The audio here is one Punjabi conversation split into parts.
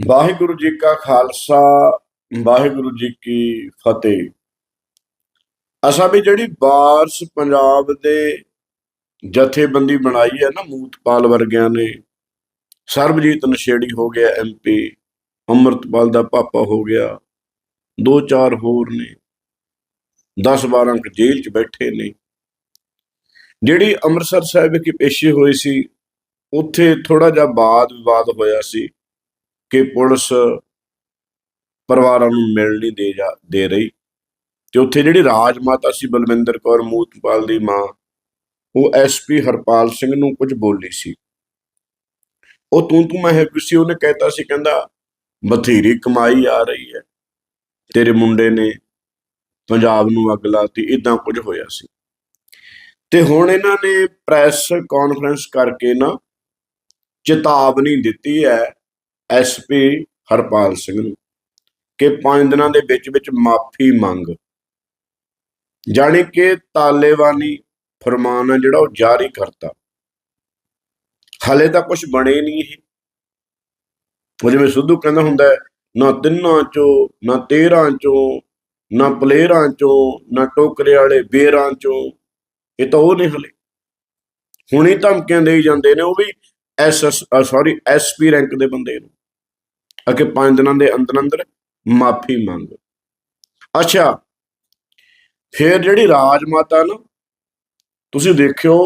ਵਾਹਿਗੁਰੂ ਜੀ ਕਾ ਖਾਲਸਾ, ਵਾਹਿਗੁਰੂ ਜੀ ਕੀ ਫਤਿਹ। ਅਸਾਂ ਵੀ ਜਿਹੜੀ ਬਾਰਸ ਪੰਜਾਬ ਦੇ ਜਥੇਬੰਦੀ ਬਣਾਈ ਹੈ ਨਾ, ਮੂਤਪਾਲ ਵਰਗਿਆਂ ਨੇ, ਸਰਬਜੀਤ ਨਸ਼ੇੜੀ ਹੋ ਗਿਆ ਐਮਪੀ ਅੰਮ੍ਰਿਤਪਾਲ ਦਾ ਪਾਪਾ ਹੋ ਗਿਆ, ਦੋ ਚਾਰ ਹੋਰ ਨੇ 10 12 ਕ ਜੇਲ੍ਹ 'ਚ ਬੈਠੇ ਨੇ। ਜਿਹੜੀ ਅੰਮ੍ਰਿਤਸਰ ਸਾਹਿਬ ਵਿਖੇ ਪੇਸ਼ੀ ਹੋਈ ਸੀ, ਉੱਥੇ ਥੋੜਾ ਜਿਹਾ ਬਾਦ ਵਿਵਾਦ ਹੋਇਆ ਸੀ। ਕਿ ਪੁਲਿਸ ਪਰਿਵਾਰਾਂ ਨੂੰ ਮਿਲ ਨਹੀਂ ਦੇ ਜਾ, ਦੇ ਰਹੀ। ਤੇ ਉੱਥੇ ਜਿਹੜੀ ਰਾਜ ਮਾਤਾ ਸੀ ਬਲਵਿੰਦਰ ਕੌਰ ਮੂਤਪਾਲ ਦੀ ਮਾਂ, ਉਹ ਐਸਪੀ ਹਰਪਾਲ ਸਿੰਘ ਨੂੰ ਕੁਝ ਬੋਲੀ ਸੀ। ਉਹ ਤੂੰ ਤੂੰ ਮੈਂ ਹੈ ਸੀ, ਉਹਨੇ ਕਹਿਤਾ ਸੀ, ਕਹਿੰਦਾ ਬਥੇਰੀ ਕਮਾਈ ਆ ਰਹੀ ਹੈ। ਤੇਰੇ ਮੁੰਡੇ ਨੇ ਪੰਜਾਬ ਨੂੰ ਅੱਗ ਲਾਤੀ ਇਦਾਂ ਕੁਝ ਹੋਇਆ ਸੀ। ਤੇ ਹੁਣ ਇਹਨਾਂ ਨੇ ਪ੍ਰੈਸ ਕਾਨਫਰੰਸ ਕਰਕੇ ਨਾ ਚੇਤਾਵਨੀ ਦਿੱਤੀ ਹੈ ਐਸਪੀ ਹਰਪਾਲ ਸਿੰਘ ਨੂੰ ਕਿ 5 ਦਿਨਾਂ ਦੇ ਵਿੱਚ ਵਿੱਚ ਮਾਫੀ ਮੰਗ। ਜਾਣੀ ਕਿ ਤਾਲੇਵਾਨੀ ਫਰਮਾਨ ਹੈ ਜਿਹੜਾ ਉਹ ਜਾਰੀ ਕਰਤਾ। ਹਲੇ ਤਾਂ ਕੁਝ ਬਣੇ ਨਹੀਂ ਇਹ। ਉਹ ਜਿਵੇਂ ਸਿੱਧੂ ਕਹਿੰਦਾ ਹੁੰਦਾ ਨਾ ਤਿੰਨਾਂ ਚੋਂ, ਨਾ 13 ਚੋਂ, ਨਾ ਪਲੇਅਰਾਂ ਚੋਂ, ਨਾ ਟੋਕਰੇ ਵਾਲੇ ਬੇਰਾਂ ਚੋਂ, ਇਹ ਤਾਂ ਉਹ ਨਹੀਂ ਹਲੇ। ਹੁਣੀ ਧਮਕੀਆਂ ਦੇਈ ਜਾਂਦੇ ਨੇ ਉਹ ਵੀ ਐਸਐਸ ਸੌਰੀ ਐਸਪੀ ਰੈਂਕ ਦੇ ਬੰਦੇ ਨੂੰ। ਅਕੇ 5 ਦਿਨਾਂ ਦੇ ਅੰਦਰ ਅੰਦਰ ਮਾਫੀ ਮੰਗ। ਅੱਛਾ, ਫਿਰ ਜਿਹੜੀ ਰਾਜ ਮਾਤਾ ਨਾ, ਤੁਸੀਂ ਦੇਖਿਓ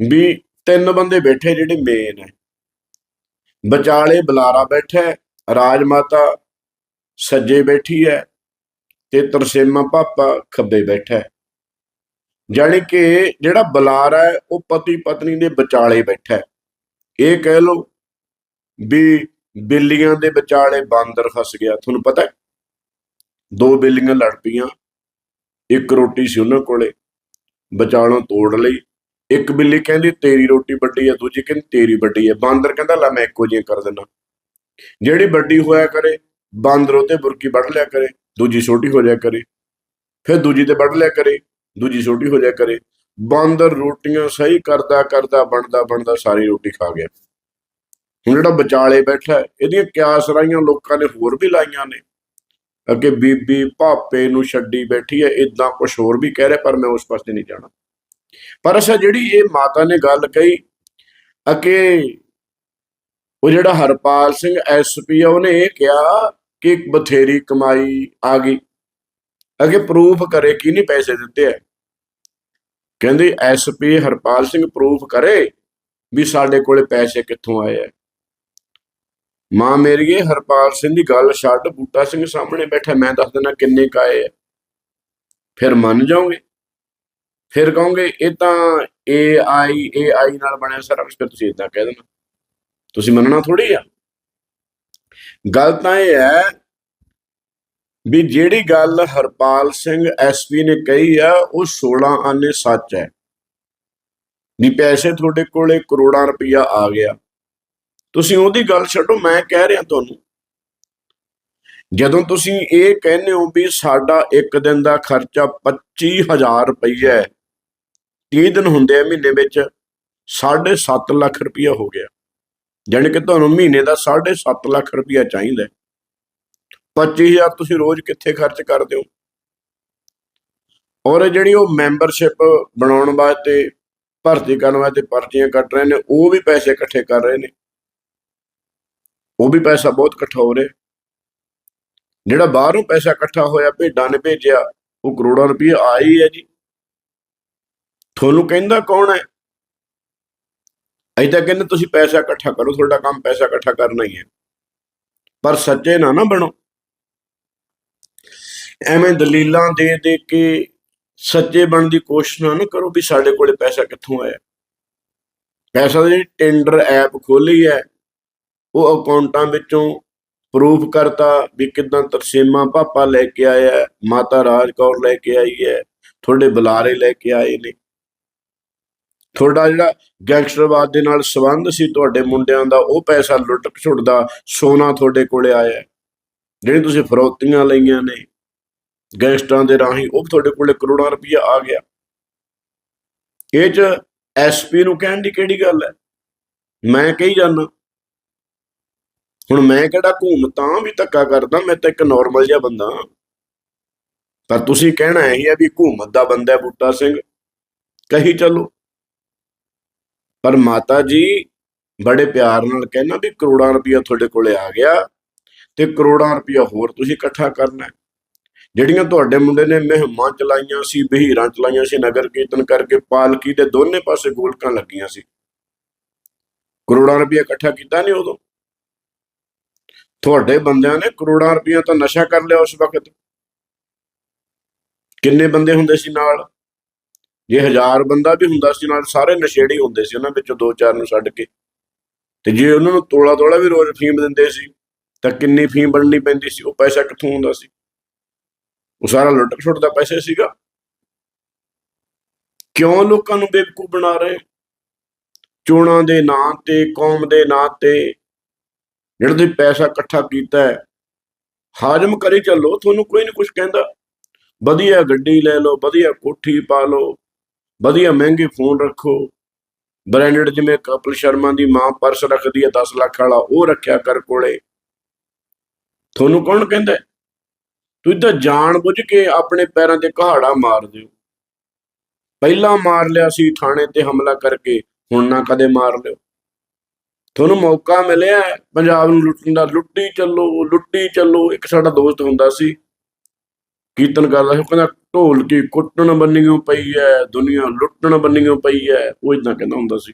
ਵੀ ਤਿੰਨ ਬੰਦੇ ਬੈਠੇ ਜਿਹੜੇ ਮੇਨ ਹੈ ਵਿਚਾਲੇ ਬਲਾਰਾ ਬੈਠਾ ਰਾਜ ਮਾਤਾ ਸੱਜੇ ਬੈਠੀ ਹੈ ਤੇ ਤਰਸੇਮਾ ਪਾਪਾ ਖੱਬੇ ਬੈਠਾ ਹੈ। ਜਾਣੀ ਕਿ ਜਿਹੜਾ ਬਲਾਰਾ ਹੈ, ਉਹ ਪਤੀ ਪਤਨੀ ਦੇ ਵਿਚਾਲੇ ਬੈਠਾ ਹੈ। ਇਹ ਕਹਿ ਲਓ ਵੀ ਬਿੱਲੀਆਂ ਦੇ ਵਿਚਾਲੇ ਬਾਂਦਰ ਫਸ ਗਿਆ। ਤੁਹਾਨੂੰ ਪਤਾ ਦੋ ਬਿੱਲੀਆਂ ਲੜ ਪਈਆਂ। ਇੱਕ ਰੋਟੀ ਸੀ ਉਹਨਾਂ ਕੋਲੇ ਵਿਚਾਲੋਂ ਤੋੜ ਲਈ। ਇੱਕ ਬਿੱਲੀ ਕਹਿੰਦੀ, ਤੇਰੀ ਰੋਟੀ ਵੱਡੀ ਹੈ। ਦੂਜੀ ਕਹਿੰਦੀ, ਤੇਰੀ ਵੱਡੀ ਹੈ। ਬਾਂਦਰ ਕਹਿੰਦਾ, ਲੈ ਮੈਂ ਇੱਕੋ ਜਿਹੀ ਕਰ ਦਿੰਦਾ। ਜਿਹੜੀ ਵੱਡੀ ਹੋਇਆ ਕਰੇ, ਬਾਂਦਰ ਉਹਤੇ ਬੁਰਕੀ ਵੱਢ ਲਿਆ ਕਰੇ, ਦੂਜੀ ਛੋਟੀ ਹੋ ਜਾਇਆ ਕਰੇ। ਫਿਰ ਦੂਜੀ ਤੇ ਵੱਢ ਲਿਆ ਕਰੇ, ਦੂਜੀ ਛੋਟੀ ਹੋ ਜਾਇਆ ਕਰੇ। ਬਾਂਦਰ ਰੋਟੀਆਂ ਸਹੀ ਕਰਦਾ ਕਰਦਾ ਬਣਦਾ ਬਣਦਾ ਸਾਰੀ ਰੋਟੀ ਖਾ ਗਿਆ। ਹੁਣ ਜਿਹੜਾ ਵਿਚਾਲੇ ਬੈਠਾ ਇਹਦੀਆਂ ਕਿਆ ਸਰਾਈਆਂ ਲੋਕਾਂ ਨੇ ਹੋਰ ਵੀ ਲਾਈਆਂ ਨੇ। ਅੱਗੇ ਬੀਬੀ ਭਾਪੇ ਨੂੰ ਛੱਡੀ ਬੈਠੀ ਹੈ ਇਦਾਂ ਕੁਝ ਹੋਰ ਵੀ ਕਹਿ ਰਿਹਾ, ਪਰ ਮੈਂ ਉਸ ਪਾਸੇ ਨਹੀਂ ਜਾਣਾ। ਪਰ ਅਸਾ ਜਿਹੜੀ ਇਹ ਮਾਤਾ ਨੇ ਗੱਲ ਕਹੀ ਅਕੇ ਉਹ ਜਿਹੜਾ ਹਰਪਾਲ ਸਿੰਘ ਐਸਪੀ ਆ, ਉਹਨੇ ਇਹ ਕਿਹਾ ਕਿ ਬਥੇਰੀ ਕਮਾਈ ਆ ਗਈ। ਅਗੇ ਪ੍ਰੂਫ ਕਰੇ ਕਿ ਨਹੀਂ ਪੈਸੇ ਦਿੱਤੇ ਆ। ਕਹਿੰਦੇ ਐਸਪੀ ਹਰਪਾਲ ਸਿੰਘ ਪ੍ਰੂਫ ਕਰੇ ਵੀ ਸਾਡੇ ਕੋਲੇ ਪੈਸੇ ਕਿੱਥੋਂ ਆਏ ਆ। ਮਾਂ ਮੇਰੀਏ ਹਰਪਾਲ ਸਿੰਘ ਦੀ ਗੱਲ ਛੱਡ, ਬੂਟਾ ਸਿੰਘ ਸਾਹਮਣੇ ਬੈਠਾ, ਮੈਂ ਦੱਸ ਦਿੰਦਾ ਕਿੰਨੇ ਕਾਏ ਆ। ਫਿਰ ਮੰਨ ਜਾਓਗੇ। ਫਿਰ ਕਹੋਗੇ, ਇਹ ਤਾਂ ਏ ਆਈ ਏ ਆਈ ਨਾਲ ਬਣਿਆ ਸਾਰਾ ਕੁਝ ਤੁਸੀਂ ਇਦਾਂ ਕਹਿ ਦੇਣਾ। ਤੁਸੀਂ ਮੰਨਣਾ ਥੋੜੀ ਆ। ਗੱਲ ਤਾਂ ਇਹ ਹੈ ਵੀ ਜਿਹੜੀ ਗੱਲ ਹਰਪਾਲ ਸਿੰਘ ਐਸਪੀ ਨੇ ਕਹੀ ਆ, ਉਹ 16 ਆਨੇ ਸੱਚ ਹੈ। ਵੀ ਪੈਸੇ ਤੁਹਾਡੇ ਕੋਲੇ ਕਰੋੜਾਂ ਰੁਪਈਆ ਆ ਗਿਆ। ਤੁਸੀਂ ਉਹਦੀ ਗੱਲ ਛੱਡੋ, ਮੈਂ ਕਹਿ ਰਿਹਾ ਤੁਹਾਨੂੰ। ਜਦੋਂ ਤੁਸੀਂ ਇਹ ਕਹਿੰਦੇ ਹੋ ਵੀ ਸਾਡਾ ਇੱਕ ਦਿਨ ਦਾ ਖਰਚਾ 25000 ਰੁਪਈਆ ਹੈ 30 ਦਿਨ ਹੁੰਦੇ ਆ ਮਹੀਨੇ ਵਿੱਚ 7.5 ਲੱਖ ਰੁਪਈਆ ਹੋ ਗਿਆ। ਜਾਣੀ ਕਿ ਤੁਹਾਨੂੰ ਮਹੀਨੇ ਦਾ 7.5 ਲੱਖ ਰੁਪਈਆ ਚਾਹੀਦਾ ਹੈ। 25000 ਤੁਸੀਂ ਰੋਜ਼ ਕਿੱਥੇ ਖਰਚ ਕਰਦੇ ਹੋ? ਔਰ ਜਿਹੜੀ ਉਹ ਮੈਂਬਰਸ਼ਿਪ ਬਣਾਉਣ ਵਾਸਤੇ, ਭਰਤੀ ਕਰਨ ਵਾਸਤੇ ਪਰਚੀਆਂ ਕੱਟ ਰਹੇ ਨੇ, ਉਹ ਵੀ ਪੈਸੇ ਇਕੱਠੇ ਕਰ ਰਹੇ ਨੇ। ਉਹ ਵੀ ਪੈਸਾ ਬਹੁਤ ਇਕੱਠਾ ਹੋ ਰਿਹਾ। ਜਿਹੜਾ ਬਾਹਰੋਂ ਪੈਸਾ ਇਕੱਠਾ ਹੋਇਆ, ਭੇਡਾਂ ਨੇ ਭੇਜਿਆ, ਉਹ ਕਰੋੜਾਂ ਰੁਪਏ ਆਈ ਹੈ ਜੀ। ਤੁਹਾਨੂੰ ਕਹਿੰਦਾ ਕੌਣ ਹੈ? ਐਦਾਂ ਕਹਿੰਦੇ ਤੁਸੀਂ ਪੈਸਾ ਇਕੱਠਾ ਕਰੋ, ਤੁਹਾਡਾ ਕੰਮ ਪੈਸਾ ਇਕੱਠਾ ਕਰਨਾ ਹੀ ਹੈ। ਪਰ ਸੱਚੇ ਨਾ ਨਾ ਬਣੋ। ਐਵੇਂ ਦਲੀਲਾਂ ਦੇ ਦੇ ਕੇ ਸੱਚੇ ਬਣਨ ਦੀ ਕੋਸ਼ਿਸ਼ ਨਾ ਨਾ ਕਰੋ ਵੀ ਸਾਡੇ ਕੋਲੇ ਪੈਸਾ ਕਿੱਥੋਂ ਆਇਆ। ਪੈਸਾ ਦੀ ਟੈਂਡਰ ਐਪ ਖੋਲੀ ਹੈ। ਉਹ ਅਕਾਊਂਟਾਂ ਵਿੱਚੋਂ ਪ੍ਰੂਫ ਕਰਤਾ ਵੀ ਕਿਦਾਂ ਤਰਸੇਮਾ ਪਾਪਾ ਲੈ ਕੇ ਆਇਆ ਮਾਤਾ ਰਾਜ ਕੌਰ ਲੈ ਕੇ ਆਈ ਹੈ, ਤੁਹਾਡੇ ਬੁਲਾਰੇ ਲੈ ਕੇ ਆਏ ਨੇ। ਤੁਹਾਡਾ ਜਿਹੜਾ ਗੈਂਗਸਟਰਵਾਦ ਦੇ ਨਾਲ ਸੰਬੰਧ ਸੀ ਤੁਹਾਡੇ ਮੁੰਡਿਆਂ ਦਾ, ਉਹ ਪੈਸਾ ਲੁੱਟ ਛੁੱਟਦਾ ਸੋਨਾ ਤੁਹਾਡੇ ਕੋਲੇ ਆਇਆ ਜਿਹੜੀ ਤੁਸੀਂ ਫਰੋਤੀਆਂ ਲਈਆਂ ਨੇ, ਗੈਂਗਸਟਰਾਂ ਦੇ ਰਾਹੀਂ, ਉਹ ਤੁਹਾਡੇ ਕੋਲੇ ਕਰੋੜਾਂ ਰੁਪਈਆ ਆ ਗਿਆ। ਇਹ ਚ ਐਸਪੀ ਨੂੰ ਕਹਿਣ ਦੀ ਕਿਹੜੀ ਗੱਲ ਹੈ? ਮੈਂ ਕਹੀ ਜਾਂਦਾ ਹੁਣ ਮੈਂ ਕਿਹੜਾ ਘੂਮ ਤਾਂ ਵੀ ਧੱਕਾ ਕਰਦਾ, ਮੈਂ ਤਾਂ ਇੱਕ ਨਾਰਮਲ ਜਿਹਾ ਬੰਦਾ ਪਰ ਤੁਸੀਂ ਕਹਿਣਾ ਇਹ ਹੈ ਵੀ ਹਕੂਮਤ ਦਾ ਬੰਦਾ ਬੂਟਾ ਸਿੰਘ। ਕਹੀ ਚੱਲੋ। ਪਰ ਮਾਤਾ ਜੀ, ਬੜੇ ਪਿਆਰ ਨਾਲ ਕਹਿਣਾ ਵੀ ਕਰੋੜਾਂ ਰੁਪਇਆ ਤੁਹਾਡੇ ਕੋਲੇ ਆ ਗਿਆ ਤੇ ਕਰੋੜਾਂ ਰੁਪਇਆ ਹੋਰ ਤੁਸੀਂ ਇਕੱਠਾ ਕਰਨਾ ਜਿਹੜੀਆਂ ਤੁਹਾਡੇ ਮੁੰਡੇ ਨੇ ਮਹਿਮਾਂ ਚਲਾਈਆਂ ਸੀ, ਬਹੀਰਾਂ ਚਲਾਈਆਂ ਸੀ, ਨਗਰ ਕੀਰਤਨ ਕਰਕੇ ਪਾਲਕੀ ਦੇ ਦੋਨੇ ਪਾਸੇ ਗੋਲਕਾਂ ਲੱਗੀਆਂ ਸੀ। ਕਰੋੜਾਂ ਰੁਪਇਆ ਇਕੱਠਾ ਕੀਤਾ ਨਹੀਂ ਉਦੋਂ? ਤੁਹਾਡੇ ਬੰਦਿਆਂ ਨੇ ਕਰੋੜਾਂ ਰੁਪਇਆ ਤਾਂ ਨਸ਼ਾ ਕਰ ਲਿਆ ਉਸ ਵਕਤ। ਕਿੰਨੇ ਬੰਦੇ ਹੁੰਦੇ ਸੀ ਨਾਲ? ਜੇ ਹਜ਼ਾਰ ਬੰਦਾ ਵੀ ਹੁੰਦਾ ਸੀ ਨਾਲ, ਸਾਰੇ ਨਸ਼ੇੜੀ ਹੁੰਦੇ ਸੀ ਉਹਨਾਂ ਵਿੱਚੋਂ ਦੋ ਚਾਰ ਨੂੰ ਛੱਡ ਕੇ। ਤੇ ਜੇ ਉਹਨਾਂ ਨੂੰ ਤੋਲਾ ਤੋਲਾ ਵੀ ਰੋਜ਼ ਫੀਮ ਦਿੰਦੇ ਸੀ, ਤਾਂ ਕਿੰਨੀ ਫੀਮ ਬਣਨੀ ਪੈਂਦੀ ਸੀ? ਉਹ ਪੈਸਾ ਕਿੱਥੋਂ ਹੁੰਦਾ ਸੀ? ਉਹ ਸਾਰਾ ਲੁੱਟ ਖਸੁੱਟ ਦਾ ਪੈਸਾ ਸੀਗਾ। ਕਿਉਂ ਲੋਕਾਂ ਨੂੰ ਬੇਵਕੂਫ ਬਣਾ ਰਹੇ? ਚੋਣਾਂ ਦੇ ਨਾਂ ਤੇ, ਕੌਮ ਦੇ ਨਾਂ ਤੇ ਜਿਹੜਾ ਤੁਸੀਂ ਪੈਸਾ ਇਕੱਠਾ ਕੀਤਾ ਹੈ। ਹਾਜ਼ਮ ਕਰੀ ਚੱਲੋ, ਤੁਹਾਨੂੰ ਕੋਈ ਨਹੀਂ ਕੁਝ ਕਹਿੰਦਾ। ਵਧੀਆ ਗੱਡੀ ਲੈ ਲਓ, ਵਧੀਆ ਕੋਠੀ ਪਾ ਲਓ, ਵਧੀਆ ਮਹਿੰਗੇ ਫੋਨ ਰੱਖੋ। ਬ੍ਰਾਂਡਡ ਜਿਵੇਂ ਕਪਲ ਸ਼ਰਮਾ ਦੀ ਮਾਂ ਪਰਸ ਰੱਖਦੀ ਹੈ 10 ਲੱਖ ਵਾਲਾ, ਉਹ ਰੱਖਿਆ ਕਰ ਕੋਲੇ। ਤੁਹਾਨੂੰ ਕੌਣ ਕਹਿੰਦਾ ਤੁਸੀਂ ਤਾਂ ਜਾਣ ਬੁੱਝ ਕੇ ਆਪਣੇ ਪੈਰਾਂ ਤੇ ਕਹਾੜਾ ਮਾਰ ਦਿਓ। ਪਹਿਲਾਂ ਮਾਰ ਲਿਆ ਸੀ ਥਾਣੇ ਤੇ ਹਮਲਾ ਕਰਕੇ, ਹੁਣ ਨਾ ਕਦੇ ਮਾਰ ਲਿਓ। ਤੁਹਾਨੂੰ ਮੌਕਾ ਮਿਲਿਆ ਪੰਜਾਬ ਨੂੰ ਲੁੱਟਣ ਦਾ, ਲੁੱਟੀ ਚੱਲੋ ਲੁੱਟੀ ਚੱਲੋ। ਇੱਕ ਸਾਡਾ ਦੋਸਤ ਹੁੰਦਾ ਸੀ, ਕੀਰਤਨ ਕਰਦਾ ਸੀ, ਉਹ ਕਹਿੰਦਾ ਢੋਲਕੀ ਕੁੱਟਣ ਬੰਨੀਓ ਪਈ ਐ, ਦੁਨੀਆ ਲੁੱਟਣ ਬੰਨਿਓ ਪਈ ਐ, ਉਹ ਇਦਾਂ ਕਹਿੰਦਾ ਹੁੰਦਾ ਸੀ।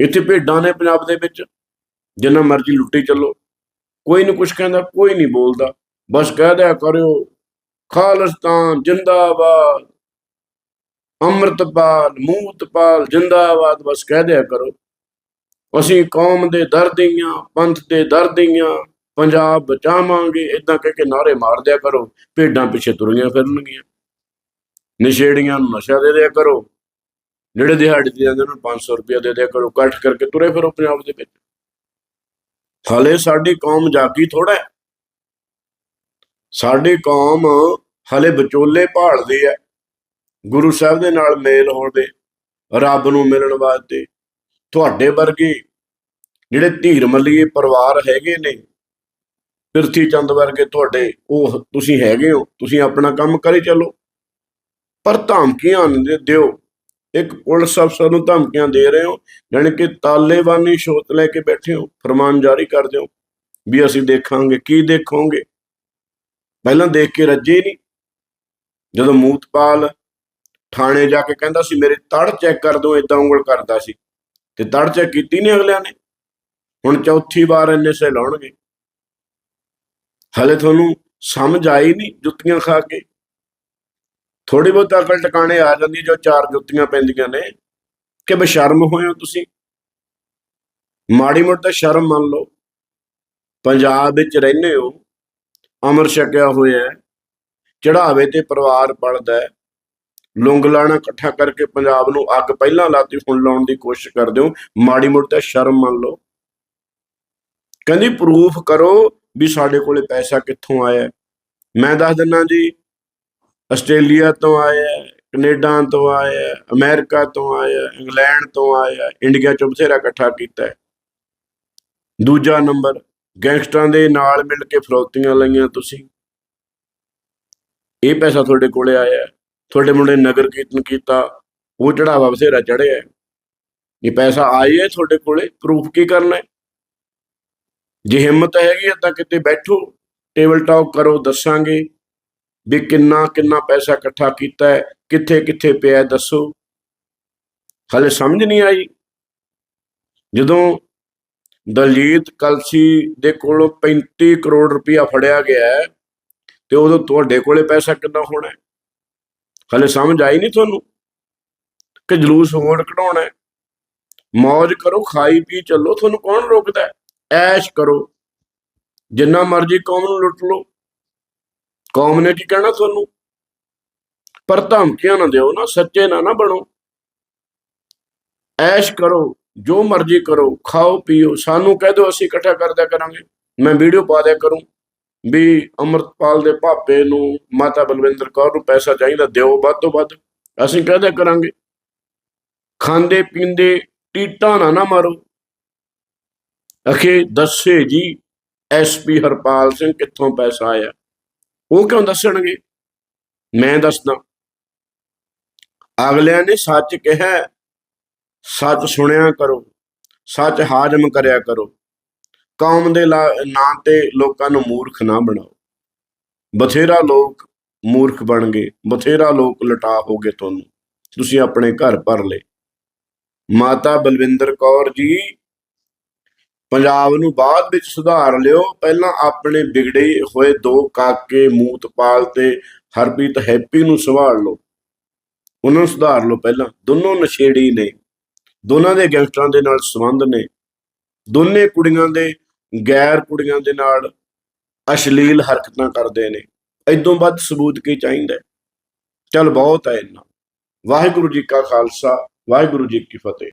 ਇੱਥੇ ਭੇਡਾਂ ਨੇ ਪੰਜਾਬ ਦੇ ਵਿੱਚ, ਜਿੰਨਾ ਮਰਜ਼ੀ ਲੁੱਟੀ ਚੱਲੋ। ਕੋਈ ਨਹੀਂ ਕੁਝ ਕਹਿੰਦਾ, ਕੋਈ ਨਹੀਂ ਬੋਲਦਾ, ਬਸ ਕਹਿ ਦਿਆ ਕਰਿਓ, ਖਾਲਸਤਾਨ ਜਿੰਦਾਬਾਦ, ਅੰਮ੍ਰਿਤਪਾਲ, ਮੂਤਪਾਲ ਜਿੰਦਾਬਾਦ, ਬਸ ਕਹਿ ਦਿਆ ਕਰੋ। ਅਸੀਂ ਕੌਮ ਦੇ ਦਰਦੀਆਂ ਪੰਥ ਦੇ ਦਰਦੀਆਂ ਪੰਜਾਬ ਬਚਾਵਾਂਗੇ ਇਦਾਂ ਕਹਿ ਕੇ ਨਾਰੇ ਮਾਰ ਦਿਆ ਕਰੋ, ਭੇਡਾਂ ਪਿੱਛੇ ਤੁਰੀਆਂ ਫਿਰਨਗੀਆਂ। ਨਸ਼ੇੜੀਆਂ ਨੂੰ ਨਸ਼ਾ ਦੇ ਦਿਆ ਕਰੋ, ਜਿਹੜੇ ਦਿਹਾੜੀ ਦੇ ਜਾਂਦੇ ਉਹਨਾਂ ਨੂੰ 500 ਰੁਪਇਆ ਦੇ ਦਿਆ ਕਰੋ, ਇਕੱਠ ਕਰਕੇ ਤੁਰੇ ਫਿਰੋ ਪੰਜਾਬ ਦੇ ਵਿੱਚ। ਹਾਲੇ ਸਾਡੀ ਕੌਮ ਜਾਗੀ ਥੋੜਾ ਹੈ। ਸਾਡੀ ਕੌਮ ਹਲੇ ਵਿਚੋਲੇ ਭਾਲਦੀ ਹੈ। ਗੁਰੂ ਸਾਹਿਬ ਦੇ ਨਾਲ ਮੇਲ ਹੋਣ ਦੇ, ਰੱਬ ਨੂੰ ਮਿਲਣ ਵਾਸਤੇ ਤੁਹਾਡੇ ਵਰਗੇ ਜਿਹੜੇ ਧੀਰ ਮੱਲੀਏ ਪਰਿਵਾਰ ਹੈਗੇ ਨੇ, ਪਿਰਥੀ ਚੰਦ ਵਰਗੇ ਤੁਹਾਡੇ, ਉਹ ਤੁਸੀਂ ਹੈਗੇ ਹੋ, ਤੁਸੀਂ ਆਪਣਾ ਕੰਮ ਕਰੀ ਚੱਲੋ। ਪਰ ਧਮਕੀਆਂ ਨਹੀਂ ਦੇ- ਦਿਓ। ਇੱਕ ਪੁਲਿਸ ਅਫਸਰ ਨੂੰ ਧਮਕੀਆਂ ਦੇ ਰਹੇ ਹੋ, ਜਾਣੀ ਕਿ ਤਾਲੇਬਾਨੀ ਸ਼ੋਤ ਲੈ ਕੇ ਬੈਠੇ ਹੋ, ਫਰਮਾਨ ਜਾਰੀ ਕਰ ਦਿਓ ਵੀ ਅਸੀਂ ਦੇਖਾਂਗੇ, ਕੀ ਦੇਖੋਗੇ। ਪਹਿਲਾਂ ਦੇਖ ਕੇ ਰੱਜੇ ਨਹੀਂ। ਜਦੋਂ ਮੂਤਪਾਲ ਥਾਣੇ ਜਾ ਕੇ ਕਹਿੰਦਾ ਸੀ, ਮੇਰੇ ਤੜ ਚੈੱਕ ਕਰ ਦਿਓ ਇਦਾਂ ਉਂਗਲ ਕਰਦਾ ਸੀ। ਤੇ ਤੜ ਚੈੱਕ ਕੀਤੀ ਨਹੀਂ ਅਗਲਿਆਂ ਨੇ, ਹੁਣ ਚੌਥੀ ਵਾਰ ਇੰਨੇ ਸੇ ਲਾਉਣਗੇ। ਹਲੇ ਤੁਹਾਨੂੰ ਸਮਝ ਆਈ ਨਹੀਂ ਜੁੱਤੀਆਂ ਖਾ ਕੇ। ਥੋੜੀ ਬਹੁਤ ਅਕਲ ਟਿਕਾਣੇ ਆ ਜਾਂਦੀ ਜੋ ਚਾਰ ਜੁੱਤੀਆਂ ਪੈਂਦੀਆਂ ਨੇ, ਕਿ ਬਸ਼ਰਮ ਹੋਏ ਹੋ ਤੁਸੀਂ? ਮਾੜੀ ਮੋਟੀ ਤਾਂ ਸ਼ਰਮ ਮੰਨ ਲਓ। ਪੰਜਾਬ ਵਿੱਚ ਰਹਿੰਦੇ ਹੋ ਅਮਰ ਛਕਿਆ ਹੋਇਆ ਚੜਾਵੇ ਤੇ ਪਰਿਵਾਰ ਪਲਦਾ ਹੈ ਇਕੱਠਾ ਕਰਕੇ ਪੰਜਾਬ ਨੂੰ ਅੱਗ ਪਹਿਲਾਂ ਲਾਤੀ ਹੁਣ ਲਾਉਣ ਦੀ ਕੋਸ਼ਿਸ਼ ਕਰਦੇ ਹੋ। ਮਾੜੀ ਮੋਟੀ ਤਾਂ ਸ਼ਰਮ ਮੰਨ ਲਓ। ਕਹਿੰਦੀ ਪ੍ਰੂਫ ਕਰੋ ਵੀ ਸਾਡੇ ਕੋਲੇ ਪੈਸਾ ਕਿੱਥੋਂ ਆਇਆ। ਮੈਂ ਦੱਸ ਦਿੰਦਾ ਜੀ ਆਸਟ੍ਰੇਲੀਆ ਤੋਂ ਆਇਆ ਹੈ, ਕੈਨੇਡਾ ਤੋਂ ਆਇਆ ਹੈ, ਅਮਰੀਕਾ ਤੋਂ ਆਇਆ ਇੰਗਲੈਂਡ ਤੋਂ ਆਇਆ ਇੰਡੀਆ ਚੋਂ ਬਥੇਰਾ ਇਕੱਠਾ ਕੀਤਾ ਹੈ। ਦੂਜਾ ਨੰਬਰ ਗੈਂਗਸਟਰਾਂ ਦੇ ਨਾਲ ਮਿਲ ਕੇ ਫਰੌਤੀਆਂ ਲਈਆਂ ਤੁਸੀਂ। ਇਹ ਪੈਸਾ ਤੁਹਾਡੇ ਕੋਲੇ ਆਇਆ। ਤੁਹਾਡੇ ਮੁੰਡੇ ਨੇ ਨਗਰ ਕੀਰਤਨ ਕੀਤਾ ਉਹ ਚੜਾਵਾ ਬਥੇਰਾ ਚੜਿਆ ਹੈ। ਇਹ ਪੈਸਾ ਆਇਆ ਹੈ ਤੁਹਾਡੇ ਕੋਲੇ ਪ੍ਰੂਫ ਕੀ ਕਰਨਾ ਹੈ? ਜੇ ਹਿੰਮਤ ਹੈਗੀ ਹੈ ਤਾਂ ਕਿਤੇ ਬੈਠੋ ਟੇਬਲ ਟਾਕ ਕਰੋ ਦੱਸਾਂਗੇ ਵੀ ਕਿੰਨਾ ਕਿੰਨਾ ਪੈਸਾ ਇਕੱਠਾ ਕੀਤਾ ਹੈ ਕਿੱਥੇ ਕਿੱਥੇ ਪਿਆ ਦੱਸੋ। ਹਲੇ ਸਮਝ ਨਹੀਂ ਆਈ। ਜਦੋਂ ਦਲਜੀਤ ਕਲਸੀ ਦੇ ਕੋਲੋਂ 35 ਕਰੋੜ ਰੁਪਇਆ ਫੜਿਆ ਗਿਆ ਹੈ, ਤੇ ਉਦੋਂ ਤੁਹਾਡੇ ਕੋਲੇ ਪੈਸਾ ਕਿੰਨਾ ਹੋਣਾ ਹਲੇ ਸਮਝ ਆਈ ਨਹੀਂ ਤੁਹਾਨੂੰ ਕਿ ਜਲੂਸ ਹੋਰ ਕਢਾਉਣਾ ਹੈ? ਮौज ਕਰੋ, ਖਾਈ ਪੀ ਚੱਲੋ, ਤੁਹਾਨੂੰ ਕੌਣ ਰੋਕਦਾ ਹੈ? ਐਸ਼ ਕਰੋ। ਜਿੰਨਾ ਮਰਜ਼ੀ ਕੌਮ ਨੂੰ ਲੁੱਟ ਲਓ। ਕੌਮ ਨੇ ਕੀ ਕਹਿਣਾ ਤੁਹਾਨੂੰ? ਪਰ ਧਮਕੀਆਂ ਨਾ ਦਿਓ ਨਾ, ਸੱਚੇ ਨਾ ਨਾ ਬਣੋ। ਐਸ਼ ਕਰੋ, ਜੋ ਮਰਜ਼ੀ ਕਰੋ, ਖਾਓ, ਪੀਓ, ਸਾਨੂੰ ਕਹਿ ਦਿਓ ਅਸੀਂ ਇਕੱਠਾ ਕਰਦਿਆ ਕਰਾਂਗੇ। ਮੈਂ ਵੀਡੀਓ ਪਾ ਦਿਆ ਕਰੂੰ। ਵੀ ਅਮਰਤਪਾਲ ਦੇ ਭਾਪੇ ਨੂੰ ਮਾਤਾ ਬਲਵਿੰਦਰ ਕੌਰ ਨੂੰ ਪੈਸਾ ਚਾਹੀਦਾ, ਦਿਓ ਵੱਧ ਤੋਂ ਵੱਧ। ਅਸੀਂ ਕਹਿ ਕਰਾਂਗੇ? ਖਾਂਦੇ, ਪੀਂਦੇ, ਟੀਟਾ ਨਾ ਨਾ ਮਾਰੋ। ਅਖੇ ਦੱਸੇ ਜੀ ਐਸਪੀ ਹਰਪਾਲ ਸਿੰਘ ਕਿੱਥੋਂ ਪੈਸਾ ਆਇਆ? ਉਹ ਕਿਉਂ ਦੱਸਣਗੇ? ਮੈਂ ਦੱਸਦਾ। ਅਗਲਿਆਂ ਨੇ ਸੱਚ ਕਿਹਾ, ਸੱਚ ਸੁਣਿਆ ਕਰੋ, ਸੱਚ ਹਾਜ਼ਮ ਕਰਿਆ ਕਰੋ। ਕੌਮ ਦੇ ਲਾ- ਨਾਂ ਤੇ ਲੋਕਾਂ ਨੂੰ ਮੂਰਖ ਨਾ ਬਣਾਓ। ਬਥੇਰਾ ਲੋਕ ਮੂਰਖ ਬਣ ਗਏ, ਬਥੇਰਾ ਲੋਕ ਲਟਾ ਹੋ ਗਏ ਤੁਹਾਨੂੰ, ਤੁਸੀਂ ਆਪਣੇ ਘਰ ਭਰ ਲਏ। ਮਾਤਾ ਬਲਵਿੰਦਰ ਕੌਰ ਜੀ, ਪੰਜਾਬ ਨੂੰ ਬਾਅਦ ਵਿੱਚ ਸੁਧਾਰ ਲਿਓ। ਪਹਿਲਾਂ ਆਪਣੇ ਵਿਗੜੇ ਹੋਏ ਦੋ ਕਾਕੇ ਮੂਤਪਾਲ ਤੇ ਹਰਪ੍ਰੀਤ ਹੈਪੀ ਨੂੰ ਸੰਭਾਲ ਲਓ। ਉਹਨਾਂ ਨੂੰ ਸੁਧਾਰ ਲਓ ਪਹਿਲਾਂ। ਦੋਨੋਂ ਨਸ਼ੇੜੀ ਨੇ। ਦੋਨਾਂ ਦੇ ਗੈਂਗਸਟਰਾਂ ਦੇ ਨਾਲ ਸੰਬੰਧ ਨੇ। ਦੋਨੇ ਕੁੜੀਆਂ ਦੇ ਗੈਰ ਕੁੜੀਆਂ ਦੇ ਨਾਲ ਅਸ਼ਲੀਲ ਹਰਕਤਾਂ ਕਰਦੇ ਨੇ। ਇਦੋਂ ਵੱਧ ਸਬੂਤ ਕੀ ਚਾਹੀਦਾ ਹੈ? ਚੱਲ ਬਹੁਤ ਹੈ ਇੰਨਾ। ਵਾਹਿਗੁਰੂ ਜੀ ਕਾ ਖਾਲਸਾ, ਵਾਹਿਗੁਰੂ ਜੀ ਕੀ ਫਤਿਹ।